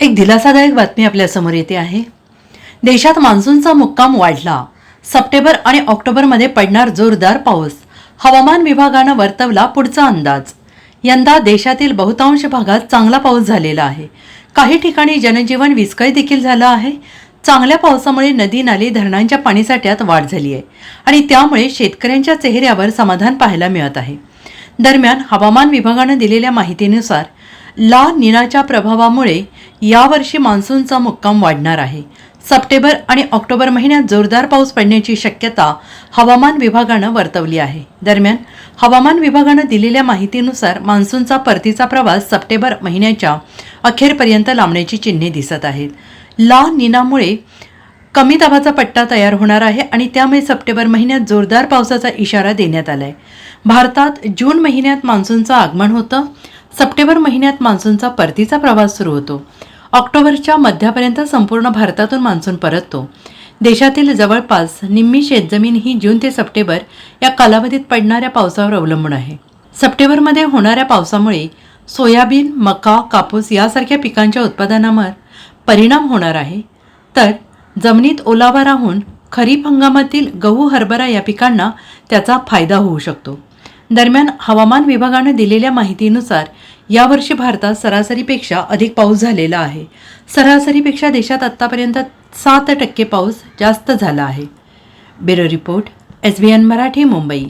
एक दिलासादायक बातमी आपल्यासमोर येते आहे. देशात मान्सूनचा मुक्काम वाढला. सप्टेंबर आणि ऑक्टोबरमध्ये पडणार जोरदार पाऊस. हवामान विभागानं वर्तवला पुढचा अंदाज. यंदा देशातील बहुतांश भागात चांगला पाऊस झालेला आहे. काही ठिकाणी जनजीवन विस्कळीत देखील झालं आहे. चांगल्या पावसामुळे नदी नाली धरणांच्या पाणीसाठ्यात वाढ झाली आहे. आणि त्यामुळे शेतकऱ्यांच्या चेहऱ्यावर समाधान पाहायला मिळत आहे. दरम्यान हवामान विभागानं दिलेल्या माहितीनुसार ला निनाच्या प्रभावामुळे यावर्षी मान्सूनचा मुक्काम वाढणार आहे. सप्टेंबर आणि ऑक्टोबर महिन्यात जोरदार पाऊस पडण्याची शक्यता हवामान विभागानं वर्तवली आहे. दरम्यान हवामान विभागानं दिलेल्या माहितीनुसार मान्सूनचा परतीचा प्रवास सप्टेंबर महिन्याच्या अखेरपर्यंत लांबण्याची चिन्हे दिसत आहेत. ला निनामुळे कमी दाबाचा पट्टा तयार होणार आहे आणि त्यामुळे सप्टेंबर महिन्यात जोरदार पावसाचा इशारा देण्यात आला आहे भारतात जून महिन्यात मान्सूनचं आगमन होतं. सप्टेंबर महिन्यात मान्सूनचा परतीचा प्रवास सुरू होतो. ऑक्टोबरच्या मध्यापर्यंत संपूर्ण भारतातून मान्सून परततो. देशातील जवळपास निम्मी शेतजमीन ही जून ते सप्टेंबर या कालावधीत पडणाऱ्या पावसावर अवलंबून आहे. सप्टेंबरमध्ये होणाऱ्या पावसामुळे सोयाबीन मका कापूस यासारख्या पिकांच्या उत्पादनावर परिणाम होणार आहे. तर जमिनीत ओलावा राहून खरीप हंगामातील गहू हरभरा या पिकांना त्याचा फायदा होऊ शकतो. दरम्यान हवामान विभागानं दिलेल्या माहितीनुसार यावर्षी भारतात सरासरीपेक्षा अधिक पाऊस झालेला आहे. सरासरीपेक्षा देशात आत्तापर्यंत सात टक्के पाऊस जास्त झाला आहे. Bureau report S B N Marathi Mumbai.